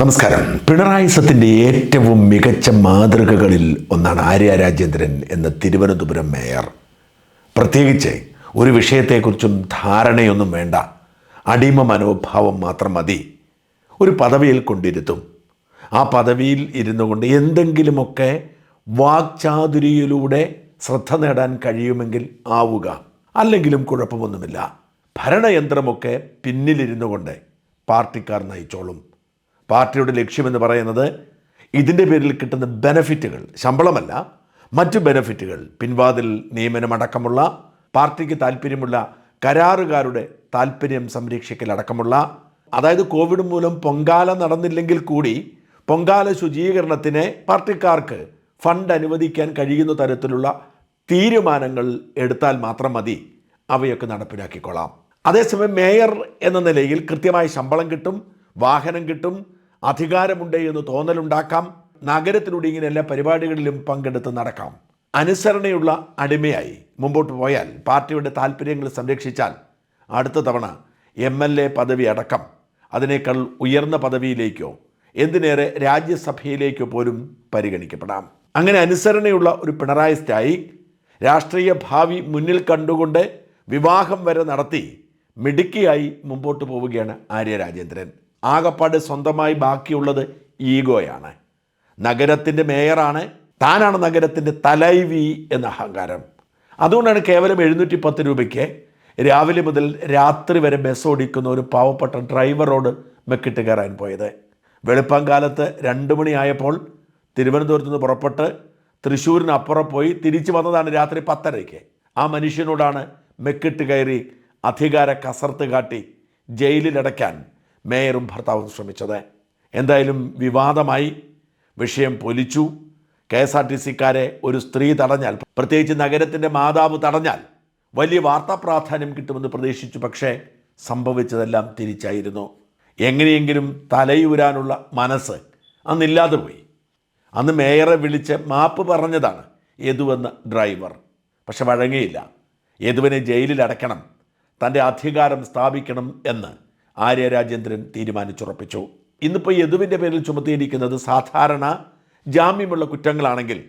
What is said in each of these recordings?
നമസ്കാരം. പിണറായി സത്തിന്റെ ഏറ്റവും മികച്ച മാതൃകകളിൽ ഒന്നാണ് ആര്യ രാജേന്ദ്രൻ എന്ന തിരുവനന്തപുരം മേയർ. പ്രത്യേകിച്ച് ഒരു വിഷയത്തെക്കുറിച്ചും ധാരണയൊന്നും വേണ്ട. അടിമ മനോഭാവം മാത്രം മതി. ഒരു പദവിയിൽ കൊണ്ടിരുത്തും. ആ പദവിയിൽ ഇരുന്നു കൊണ്ട് എന്തെങ്കിലുമൊക്കെ വാക്ചാതുരിയിലൂടെ ശ്രദ്ധ നേടാൻ കഴിയുമെങ്കിൽ ആവുക. അല്ലെങ്കിലും കുഴപ്പമൊന്നുമില്ല. ഭരണയന്ത്രമൊക്കെ പിന്നിലിരുന്നു കൊണ്ട് പാർട്ടിക്കാർ നയിച്ചോളും. പാർട്ടിയുടെ ലക്ഷ്യമെന്ന് പറയുന്നത് ഇതിന്റെ പേരിൽ കിട്ടുന്ന ബെനഫിറ്റുകൾ ശമ്പളമല്ല മറ്റു ബെനഫിറ്റുകൾ പിൻവാതിൽ നിയമനമടക്കമുള്ള പാർട്ടിക്ക് താല്പര്യമുള്ള കരാറുകാരുടെ താല്പര്യം സംരക്ഷിക്കലടക്കമുള്ള അതായത് കോവിഡ് മൂലം പൊങ്കാല നടന്നില്ലെങ്കിൽ കൂടി പൊങ്കാല ശുചീകരണത്തിന് പാർട്ടിക്കാർക്ക് ഫണ്ട് അനുവദിക്കാൻ കഴിയുന്ന തരത്തിലുള്ള തീരുമാനങ്ങൾ എടുത്താൽ മാത്രം മതി. അവയൊക്കെ നടപ്പിലാക്കിക്കൊള്ളാം. അതേസമയം മേയർ എന്ന നിലയിൽ കൃത്യമായ ശമ്പളം കിട്ടും വാഹനം കിട്ടും അധികാരമുണ്ട് എന്ന് തോന്നലുണ്ടാക്കാം. നഗരത്തിലൂടെ ഇങ്ങനെ എല്ലാ പരിപാടികളിലും പങ്കെടുത്ത് നടക്കാം. അനുസരണയുള്ള അടിമയായി മുമ്പോട്ട് പോയാൽ പാർട്ടിയുടെ താല്പര്യങ്ങൾ സംരക്ഷിച്ചാൽ അടുത്ത തവണ എം എൽ എ പദവി അടക്കം അതിനേക്കാൾ ഉയർന്ന പദവിയിലേക്കോ എന്തിനേറെ രാജ്യസഭയിലേക്കോ പോലും പരിഗണിക്കപ്പെടാം. അങ്ങനെ അനുസരണയുള്ള ഒരു പിണറായി സ്റ്റായി രാഷ്ട്രീയ ഭാവി മുന്നിൽ കണ്ടുകൊണ്ട് വിവാഹം വരെ നടത്തി മിടുക്കിയായി മുമ്പോട്ട് പോവുകയാണ് ആര്യ രാജേന്ദ്രൻ. ആകപ്പാട് സ്വന്തമായി ബാക്കിയുള്ളത് ഈഗോയാണ്. നഗരത്തിന്റെ മേയറാണ് താനാണ് നഗരത്തിന്റെ തലൈവി എന്ന അഹങ്കാരം. അതുകൊണ്ടാണ് കേവലം എഴുന്നൂറ്റി പത്ത് രൂപയ്ക്ക് രാവിലെ മുതൽ രാത്രി വരെ ബസ് ഓടിക്കുന്ന ഒരു പാവപ്പെട്ട ഡ്രൈവറോട് മെക്കിട്ട് കയറാൻ പോയത്. വെളുപ്പം കാലത്ത് രണ്ട് മണിയായപ്പോൾ തിരുവനന്തപുരത്ത് നിന്ന് പുറപ്പെട്ട് തൃശ്ശൂരിന് അപ്പുറം പോയി തിരിച്ചു വന്നതാണ് രാത്രി പത്തരയ്ക്ക്. ആ മനുഷ്യനോടാണ് മെക്കിട്ട് കയറി അധികാര കസർത്ത് കാട്ടി ജയിലിലടയ്ക്കാൻ മേയറും ഭർത്താവും ശ്രമിച്ചത്. എന്തായാലും വിവാദമായി വിഷയം പൊലിച്ചു. കെ എസ് ആർ ടി സിക്കാരെ ഒരു സ്ത്രീ തടഞ്ഞാൽ പ്രത്യേകിച്ച് നഗരത്തിന്റെ മാതാവ് തടഞ്ഞാൽ വലിയ വാർത്താ പ്രാധാന്യം കിട്ടുമെന്ന് പ്രതീക്ഷിച്ചു പക്ഷേ സംഭവിച്ചതെല്ലാം തിരിച്ചായിരുന്നു. എങ്ങനെയെങ്കിലും തലയൂരാനുള്ള മനസ്സ് അന്നില്ലാതെ പോയി. അന്ന് മേയറെ വിളിച്ച് മാപ്പ് പറഞ്ഞതാണ് യദുവെന്ന ഡ്രൈവർ. പക്ഷെ വഴങ്ങിയില്ല. യദുവിനെ ജയിലിൽ അടയ്ക്കണം തന്റെ അധികാരം സ്ഥാപിക്കണം എന്ന് ആര്യ രാജേന്ദ്രൻ തീരുമാനിച്ചുറപ്പിച്ചു. ഇന്നിപ്പോൾ യദുവിന്റെ പേരിൽ ചുമത്തിയിരിക്കുന്നത് സാധാരണ ജാമ്യമുള്ള കുറ്റങ്ങളാണെങ്കിൽ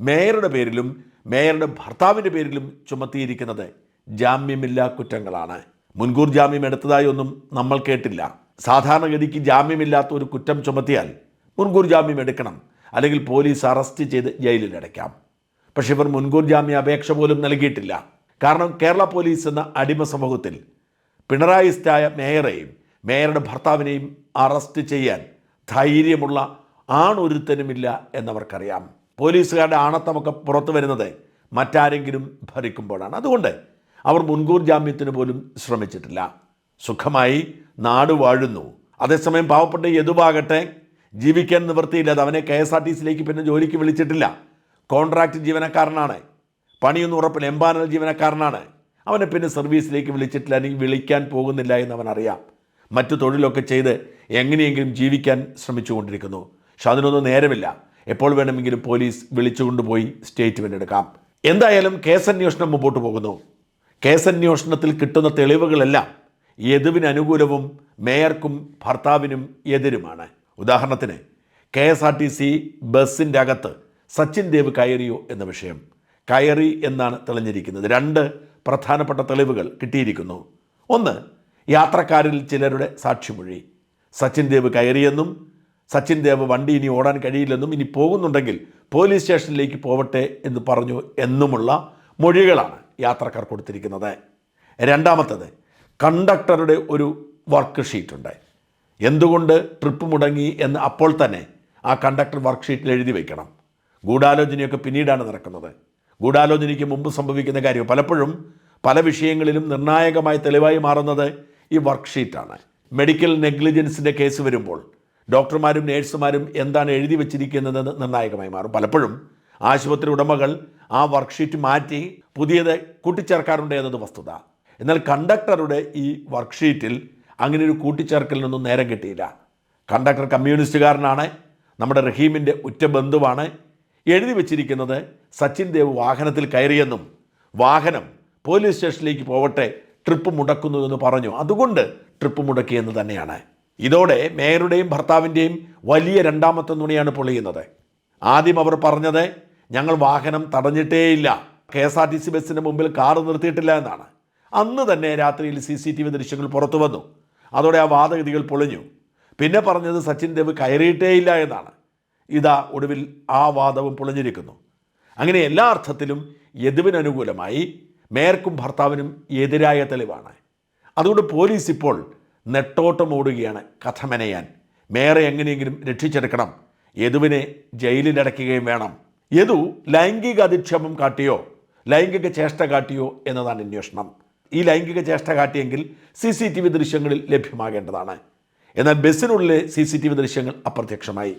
മേയറുടെ പേരിലും മേയറുടെ ഭർത്താവിന്റെ പേരിലും ചുമത്തിയിരിക്കുന്നത് ജാമ്യമില്ലാ കുറ്റങ്ങളാണ്. മുൻകൂർ ജാമ്യം എടുത്തതായി ഒന്നും നമ്മൾ കേട്ടില്ല. സാധാരണഗതിക്ക് ജാമ്യമില്ലാത്ത ഒരു കുറ്റം ചുമത്തിയാൽ മുൻകൂർ ജാമ്യം എടുക്കണം. അല്ലെങ്കിൽ പോലീസ് അറസ്റ്റ് ചെയ്ത് ജയിലിൽ അടയ്ക്കാം പക്ഷെ ഇവർ മുൻകൂർ ജാമ്യ അപേക്ഷ പോലും നൽകിയിട്ടില്ല. കാരണം കേരള പോലീസ് എന്ന അടിമ സമൂഹത്തിൽ പിണറായിസ്റ്റായ മേയറെയും മേയറുടെ ഭർത്താവിനെയും അറസ്റ്റ് ചെയ്യാൻ ധൈര്യമുള്ള ആണൊരുത്തനുമില്ല എന്നവർക്കറിയാം. പോലീസുകാരുടെ ആണത്തമൊക്കെ പുറത്തു വരുന്നത് മറ്റാരെങ്കിലും ഭരിക്കുമ്പോഴാണ്. അതുകൊണ്ട് അവർ മുൻകൂർ ജാമ്യത്തിന് പോലും ശ്രമിച്ചിട്ടില്ല. സുഖമായി നാട് വാഴുന്നു. അതേസമയം പാവപ്പെട്ട യദുവാകട്ടെ ജീവിക്കാൻ നിവൃത്തിയില്ലാതെ അവനെ കെ എസ് ആർ ടി സിയിലേക്ക് പിന്നെ ജോലിക്ക് വിളിച്ചിട്ടില്ല. കോൺട്രാക്ട് ജീവനക്കാരനാണ്. പണിയൊന്നും ഉറപ്പില്ല. എംപാനൽ ജീവനക്കാരനാണ്. അവനെ പിന്നെ സർവീസിലേക്ക് വിളിച്ചിട്ടില്ല അല്ലെങ്കിൽ വിളിക്കാൻ പോകുന്നില്ല എന്ന് അവൻ അറിയാം. മറ്റു തൊഴിലൊക്കെ ചെയ്ത് എങ്ങനെയെങ്കിലും ജീവിക്കാൻ ശ്രമിച്ചുകൊണ്ടിരിക്കുന്നു. പക്ഷെ അതിനൊന്നും നേരമില്ല. എപ്പോൾ വേണമെങ്കിലും പോലീസ് വിളിച്ചുകൊണ്ടുപോയി സ്റ്റേറ്റ്മെന്റ് എടുക്കാം. എന്തായാലും കേസന്വേഷണം മുമ്പോട്ട് പോകുന്നു. കേസന്വേഷണത്തിൽ കിട്ടുന്ന തെളിവുകളെല്ലാം യദുവിന് അനുകൂലവും മേയർക്കും ഭർത്താവിനും എതിരുമാണ്. ഉദാഹരണത്തിന് K S R T C ബസ്സിന്റെ അകത്ത് സച്ചിൻ ദേവ് കയറിയോ എന്ന വിഷയം. കയറി എന്നാണ് തെളിഞ്ഞിരിക്കുന്നത്. രണ്ട് പ്രധാനപ്പെട്ട തെളിവുകൾ കിട്ടിയിരിക്കുന്നു. ഒന്ന് യാത്രക്കാരിൽ ചിലരുടെ സാക്ഷിമൊഴി. സച്ചിൻ ദേവ് കയറിയെന്നും സച്ചിൻ ദേവ് വണ്ടി ഇനി ഓടാൻ കഴിയില്ലെന്നും ഇനി പോകുന്നുണ്ടെങ്കിൽ പോലീസ് സ്റ്റേഷനിലേക്ക് പോവട്ടെ എന്ന് പറഞ്ഞു എന്നുമുള്ള മൊഴികളാണ് യാത്രക്കാർ കൊടുത്തിരിക്കുന്നത്. രണ്ടാമത്തത് കണ്ടക്ടറുടെ ഒരു വർക്ക് ഷീറ്റുണ്ട്. എന്തുകൊണ്ട് ട്രിപ്പ് മുടങ്ങി എന്ന് അപ്പോൾ തന്നെ ആ കണ്ടക്ടർ വർക്ക് ഷീറ്റിൽ എഴുതി വയ്ക്കണം ഗൂഢാലോചനയൊക്കെ പിന്നീടാണ് നടക്കുന്നത്. ഗൂഢാലോചനയ്ക്ക് മുമ്പ് സംഭവിക്കുന്ന കാര്യം പലപ്പോഴും പല വിഷയങ്ങളിലും നിർണായകമായ തെളിവായി മാറുന്നത് ഈ വർക്ക്ഷീറ്റാണ്. മെഡിക്കൽ നെഗ്ലിജൻസിന്റെ കേസ് വരുമ്പോൾ ഡോക്ടർമാരും നേഴ്സുമാരും എന്താണ് എഴുതി വച്ചിരിക്കുന്നതെന്ന് നിർണായകമായി മാറും. പലപ്പോഴും ആശുപത്രി ഉടമകൾ ആ വർക്ക്ഷീറ്റ് മാറ്റി പുതിയത് കൂട്ടിച്ചേർക്കാറുണ്ട് എന്നത് വസ്തുത. എന്നാൽ കണ്ടക്ടറുടെ ഈ വർക്ക്ഷീറ്റിൽ അങ്ങനെ ഒരു കൂട്ടിച്ചേർക്കലിനൊന്നും നേരം കിട്ടിയില്ല. കണ്ടക്ടർ കമ്മ്യൂണിസ്റ്റുകാരനാണ് നമ്മുടെ റഹീമിന്റെ ഉറ്റ ബന്ധുവാണ് എഴുതി വച്ചിരിക്കുന്നത് സച്ചിൻ ദേവ് വാഹനത്തിൽ കയറിയെന്നും വാഹനം പോലീസ് സ്റ്റേഷനിലേക്ക് പോവട്ടെ ട്രിപ്പ് മുടക്കുന്നു എന്ന് പറഞ്ഞു. അതുകൊണ്ട് ട്രിപ്പ് മുടക്കിയെന്ന് തന്നെയാണ്. ഇതോടെ മേയറുടെയും ഭർത്താവിന്റെയും വലിയ രണ്ടാമത്തെ നുണയാണ് പൊളിയുന്നത്. ആദ്യം അവർ പറഞ്ഞത് ഞങ്ങൾ വാഹനം തടഞ്ഞിട്ടേയില്ല. K S R T C ബസ്സിന് മുമ്പിൽ കാർ നിർത്തിയിട്ടില്ല എന്നാണ്. അന്ന് തന്നെ രാത്രിയിൽ സി സി ടി വി ദൃശ്യങ്ങൾ പുറത്തു വന്നു അതോടെ ആ വാദഗതികൾ പൊളിഞ്ഞു. പിന്നെ പറഞ്ഞത് സച്ചിൻ ദേവ് കയറിയിട്ടേയില്ല എന്നാണ്. ഇതാ ഒടുവിൽ ആ വാദവും പൊളിഞ്ഞിരിക്കുന്നു. അങ്ങനെ എല്ലാ അർത്ഥത്തിലും യദുവിനനുകൂലമായി മേയർക്കും ഭർത്താവിനും എതിരായ തെളിവാണ്. അതുകൊണ്ട് പോലീസ് ഇപ്പോൾ നെട്ടോട്ടം ഓടുകയാണ് കഥ മെനയാൻ. മേയറെ എങ്ങനെയെങ്കിലും രക്ഷിച്ചെടുക്കണം. യദുവിനെ ജയിലിലടയ്ക്കുകയും വേണം. യദു ലൈംഗിക അധിക്ഷേപം കാട്ടിയോ ലൈംഗിക ചേഷ്ട കാട്ടിയോ എന്നതാണ് അന്വേഷണം. ഈ ലൈംഗിക ചേഷ്ട കാട്ടിയെങ്കിൽ സി സി ടി വി ദൃശ്യങ്ങളിൽ ലഭ്യമാകേണ്ടതാണ്. എന്നാൽ ബസ്സിനുള്ളിലെ സി സി ടി വി ദൃശ്യങ്ങൾ അപ്രത്യക്ഷമായി.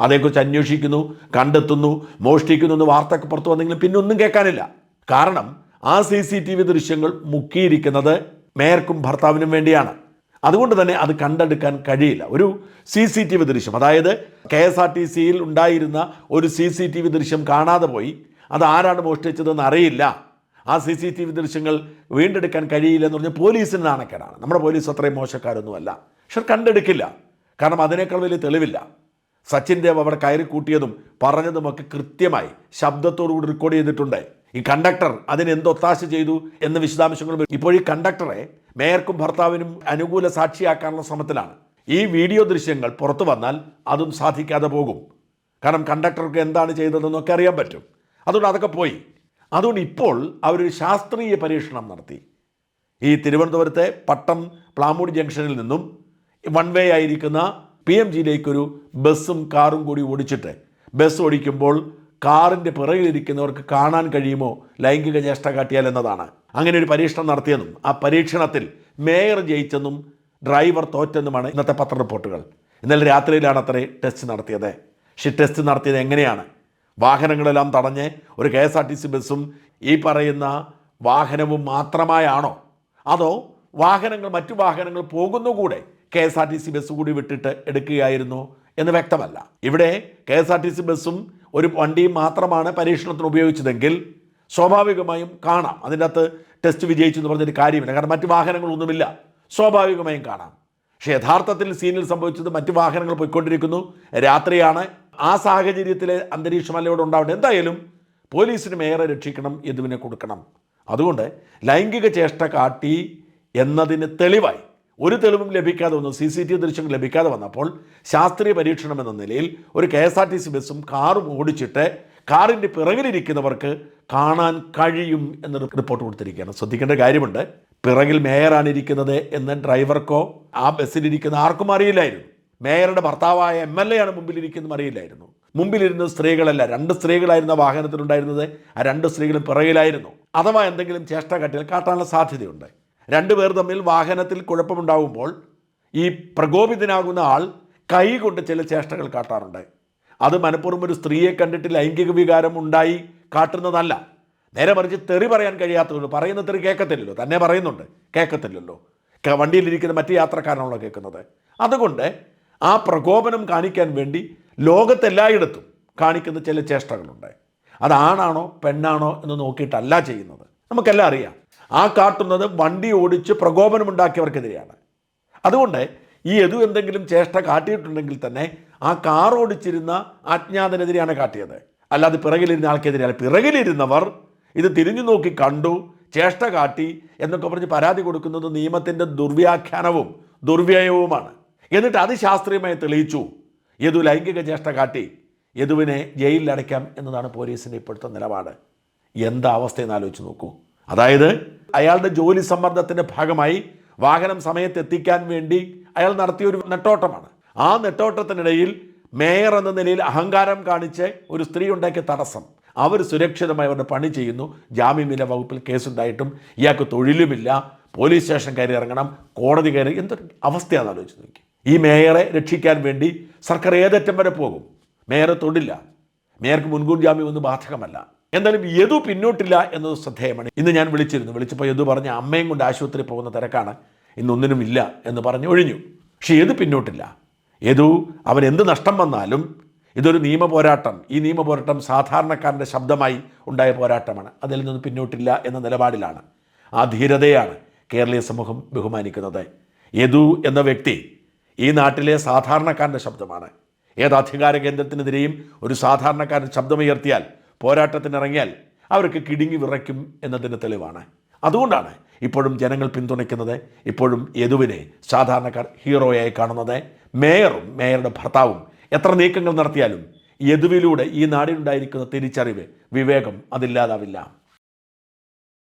അതേക്കുറിച്ച് അന്വേഷിക്കുന്നു കണ്ടെത്തുന്നു മോഷ്ടിക്കുന്നു എന്ന് വാർത്തയൊക്കെ പുറത്തു വന്നെങ്കിലും പിന്നെ ഒന്നും കേൾക്കാനില്ല. കാരണം ആ സി സി ടി വി ദൃശ്യങ്ങൾ മുക്കിയിരിക്കുന്നത് മേയർക്കും ഭർത്താവിനും വേണ്ടിയാണ്. അതുകൊണ്ട് തന്നെ അത് കണ്ടെടുക്കാൻ കഴിയില്ല. ഒരു സി സി ടി വി ദൃശ്യം അതായത് കെ എസ് ആർ ടി സിയിൽ ഉണ്ടായിരുന്ന ഒരു സി സി ടി വി ദൃശ്യം കാണാതെ പോയി അത് ആരാണ് മോഷ്ടിച്ചതെന്ന് അറിയില്ല. ആ സി സി ടി വി ദൃശ്യങ്ങൾ വീണ്ടെടുക്കാൻ കഴിയില്ല എന്ന് പറഞ്ഞാൽ പോലീസിന് നാണക്കേടാണ്. നമ്മുടെ പോലീസ് അത്രയും മോശക്കാരൊന്നുമല്ല. പക്ഷെ കണ്ടെടുക്കില്ല. കാരണം അതിനേക്കാൾ വലിയ തെളിവില്ല. സച്ചിൻ ദേവ് അവിടെ കയറി കൂട്ടിയതും പറഞ്ഞതുമൊക്കെ കൃത്യമായി ശബ്ദത്തോടുകൂടി റെക്കോർഡ് ചെയ്തിട്ടുണ്ട്. ഈ കണ്ടക്ടർ അതിനെന്തൊത്താശ ചെയ്തു എന്ന വിശദാംശങ്ങൾ ഇപ്പോൾ ഈ കണ്ടക്ടറെ മേയർക്കും ഭർത്താവിനും അനുകൂല സാക്ഷിയാക്കാനുള്ള ശ്രമത്തിലാണ്. ഈ വീഡിയോ ദൃശ്യങ്ങൾ പുറത്തു വന്നാൽ അതും സാധിക്കാതെ പോകും. കാരണം കണ്ടക്ടർക്ക് എന്താണ് ചെയ്തതെന്നൊക്കെ അറിയാൻ പറ്റും. അതുകൊണ്ട് അതൊക്കെ പോയി. അതുകൊണ്ട് ഇപ്പോൾ അവരൊരു ശാസ്ത്രീയ പരീക്ഷണം നടത്തി. ഈ തിരുവനന്തപുരത്തെ പട്ടം പ്ലാമൂടി ജംഗ്ഷനിൽ നിന്നും വൺ വേ ആയിരിക്കുന്ന പി എം ജിയിലേക്കൊരു ബസ്സും കാറും കൂടി ഓടിച്ചിട്ട് ബസ് ഓടിക്കുമ്പോൾ കാറിന്റെ പിറകിലിരിക്കുന്നവർക്ക് കാണാൻ കഴിയുമോ? ലൈംഗിക ചേഷ്ട കാട്ടിയാൽ എന്നതാണ്. അങ്ങനെ ഒരു പരീക്ഷണം നടത്തിയെന്നും ആ പരീക്ഷണത്തിൽ മേയർ ജയിച്ചെന്നും ഡ്രൈവർ തോറ്റെന്നുമാണ് ഇന്നത്തെ പത്ര റിപ്പോർട്ടുകൾ. ഇന്നലെ രാത്രിയിലാണ് അത്രേ ടെസ്റ്റ് നടത്തിയത്. പക്ഷേ ടെസ്റ്റ് നടത്തിയത് എങ്ങനെയാണ്? വാഹനങ്ങളെല്ലാം തടഞ്ഞ് ഒരു K S R T C ബസ്സും ഈ പറയുന്ന വാഹനവും മാത്രമായാണോ? അതോ വാഹനങ്ങൾ മറ്റു വാഹനങ്ങൾ പോകുന്നു കൂടെ K S R T C bus കൂടി വിട്ടിട്ട് എടുക്കുകയായിരുന്നു എന്ന് വ്യക്തമല്ല. ഇവിടെ K S R T C ബസ്സും ഒരു വണ്ടിയും മാത്രമാണ് പരീക്ഷണത്തിന് ഉപയോഗിച്ചതെങ്കിൽ സ്വാഭാവികമായും കാണാം. അതിന്റെ അകത്ത് ടെസ്റ്റ് വിജയിച്ചു എന്ന് പറഞ്ഞൊരു കാര്യമില്ല. കാരണം മറ്റ് വാഹനങ്ങളൊന്നുമില്ല. സ്വാഭാവികമായും കാണാം. പക്ഷേ യഥാർത്ഥത്തിൽ സീനിൽ സംഭവിച്ചത് മറ്റ് വാഹനങ്ങൾ പോയിക്കൊണ്ടിരിക്കുന്നു. രാത്രിയാണ്. ആ സാഹചര്യത്തിലെ അന്തരീക്ഷമല്ല ഇവിടെ ഉണ്ടാവട്ടെ എന്തായാലും പോലീസിന് മേയറെ രക്ഷിക്കണം യദുവിനെ കൊടുക്കണം. അതുകൊണ്ട് ലൈംഗിക ചേഷ്ട കാട്ടി എന്നതിന് തെളിവായി ഒരു തെളിവും ലഭിക്കാതെ വന്നു സി സി ടി വി ദൃശ്യങ്ങൾ ലഭിക്കാതെ വന്നപ്പോൾ ശാസ്ത്രീയ പരീക്ഷണം എന്ന നിലയിൽ ഒരു K S R T C ബസ്സും കാറും ഓടിച്ചിട്ട് കാറിന്റെ പിറകിലിരിക്കുന്നവർക്ക് കാണാൻ കഴിയും എന്ന് റിപ്പോർട്ട് കൊടുത്തിരിക്കുകയാണ്. ശ്രദ്ധിക്കേണ്ട കാര്യമുണ്ട്. പിറകിൽ മേയറാണ് ഇരിക്കുന്നത് എന്ന് ഡ്രൈവർക്കോ ആ ബസ്സിലിരിക്കുന്ന ആർക്കും അറിയില്ലായിരുന്നു. മേയറുടെ ഭർത്താവായ എം എൽ എ ആണ് മുമ്പിലിരിക്കുന്നതും അറിയില്ലായിരുന്നു. മുമ്പിലിരുന്ന സ്ത്രീകളല്ല. രണ്ട് സ്ത്രീകളായിരുന്ന വാഹനത്തിലുണ്ടായിരുന്നത്. ആ രണ്ട് സ്ത്രീകളും പിറകിലായിരുന്നു. അഥവാ എന്തെങ്കിലും ചേഷ്ട കാട്ടിയാൽ കാട്ടാനുള്ള സാധ്യതയുണ്ട്. രണ്ടുപേർ തമ്മിൽ വാഹനത്തിൽ കുഴപ്പമുണ്ടാകുമ്പോൾ ഈ പ്രകോപിതനാകുന്ന ആൾ കൈ കൊണ്ട് ചില ചേഷ്ടകൾ കാട്ടാറുണ്ട്. അത് മനഃപൂർവം ഒരു സ്ത്രീയെ കണ്ടിട്ട് ലൈംഗിക വികാരം ഉണ്ടായി കാട്ടുന്നതല്ല. നേരെ മറിച്ച് തെറി പറയാൻ കഴിയാത്തതുകൊണ്ട് പറയുന്ന തെറി കേൾക്കത്തില്ലല്ലോ. തന്നെ പറയുന്നുണ്ട്. കേൾക്കത്തില്ലല്ലോ. വണ്ടിയിലിരിക്കുന്ന മറ്റ് യാത്രക്കാരനാണല്ലോ കേൾക്കുന്നത്. അതുകൊണ്ട് ആ പ്രകോപനം കാണിക്കാൻ വേണ്ടി ലോകത്തെല്ലായിടത്തും കാണിക്കുന്ന ചില ചേഷ്ടകളുണ്ട്. അത് ആണാണോ പെണ്ണാണോ എന്ന് നോക്കിയിട്ടല്ല ചെയ്യുന്നത്. നമുക്കെല്ലാം അറിയാം. ആ കാട്ടുന്നത് വണ്ടി ഓടിച്ച് പ്രകോപനമുണ്ടാക്കിയവർക്കെതിരെയാണ്. അതുകൊണ്ട് ഈ യദു എന്തെങ്കിലും ചേഷ്ട കാട്ടിയിട്ടുണ്ടെങ്കിൽ തന്നെ ആ കാർ ഓടിച്ചിരുന്ന അജ്ഞാതനെതിരെയാണ് കാട്ടിയത്. അല്ലാതെ പിറകിലിരുന്ന ആൾക്കെതിരെയാണ് പിറകിലിരുന്നവർ ഇത് തിരിഞ്ഞു നോക്കി കണ്ടു ചേഷ്ട കാട്ടി എന്നൊക്കെ പറഞ്ഞ് പരാതി കൊടുക്കുന്നത് നിയമത്തിന്റെ ദുർവ്യാഖ്യാനവും ദുർവ്യയവുമാണ്. എന്നിട്ട് അത് ശാസ്ത്രീയമായി തെളിയിച്ചു യദു ലൈംഗിക ചേഷ്ട കാട്ടി യദുവിനെ ജയിലിൽ അടയ്ക്കാം എന്നതാണ് പോലീസിന്റെ ഇപ്പോഴത്തെ നിലപാട്. എന്താ അവസ്ഥയെന്ന് ആലോചിച്ച് നോക്കൂ. അതായത് അയാളുടെ ജോലി സമ്മർദ്ദത്തിന്റെ ഭാഗമായി വാഹനം സമയത്ത് എത്തിക്കാൻ വേണ്ടി അയാൾ നടത്തിയ ഒരു നെട്ടോട്ടമാണ്. ആ നെട്ടോട്ടത്തിനിടയിൽ മേയർ എന്ന നിലയിൽ അഹങ്കാരം കാണിച്ച് ഒരു സ്ത്രീ ഉണ്ടാക്കിയ തടസ്സം. അവർ സുരക്ഷിതമായി അവരുടെ പണി ചെയ്യുന്നു. ജാമ്യമില്ല വകുപ്പിൽ കേസുണ്ടായിട്ടും ഇയാൾക്ക് തൊഴിലുമില്ല. പോലീസ് സ്റ്റേഷൻ കയറി ഇറങ്ങണം. കോടതി കയറി എന്തൊരു അവസ്ഥയാണെന്ന് ആലോചിച്ച് നോക്കി. ഈ മേയറെ രക്ഷിക്കാൻ വേണ്ടി സർക്കാർ ഏതറ്റം വരെ പോകും? മേയറെ തൊടില്ല. മേയർക്ക് മുൻകൂർ ജാമ്യം ഒന്നും ബാധകമല്ല. എന്തായാലും യദു പിന്നോട്ടില്ല എന്നത് ശ്രദ്ധേയമാണ്. ഇന്ന് ഞാൻ വിളിച്ചിരുന്നു. വിളിച്ചപ്പോൾ യദു പറഞ്ഞ അമ്മയും കൊണ്ട് ആശുപത്രി പോകുന്ന തിരക്കാണ്. ഇന്നൊന്നിനും ഇല്ല എന്ന് പറഞ്ഞ് ഒഴിഞ്ഞു. പക്ഷേ യദു പിന്നോട്ടില്ല. യദു അവൻ എന്ത് നഷ്ടം വന്നാലും ഇതൊരു നിയമ പോരാട്ടം. ഈ നിയമ പോരാട്ടം സാധാരണക്കാരന്റെ ശബ്ദമായി ഉണ്ടായ പോരാട്ടമാണ്. അതിൽ നിന്ന് പിന്നോട്ടില്ല എന്ന നിലപാടിലാണ്. ആ ധീരതയാണ് കേരളീയ സമൂഹം ബഹുമാനിക്കുന്നത്. യദു എന്ന വ്യക്തി ഈ നാട്ടിലെ സാധാരണക്കാരന്റെ ശബ്ദമാണ്. ഏത് അധികാര കേന്ദ്രത്തിനെതിരെയും ഒരു സാധാരണക്കാരൻ ശബ്ദമുയർത്തിയാൽ പോരാട്ടത്തിനിറങ്ങിയാൽ അവർക്ക് കിടുങ്ങി വിറയ്ക്കും എന്നതിന്റെ തെളിവാണ്. അതുകൊണ്ടാണ് ഇപ്പോഴും ജനങ്ങൾ പിന്തുണയ്ക്കുന്നത് ഇപ്പോഴും യദുവിനെ സാധാരണക്കാർ ഹീറോയായി കാണുന്നത്. മേയറും മേയറുടെ ഭർത്താവും എത്ര നീക്കങ്ങൾ നടത്തിയാലും യദുവിലൂടെ ഈ നാടിനുണ്ടായിരിക്കുന്ന തിരിച്ചറിവ് വിവേകം അതില്ലാതാവില്ല.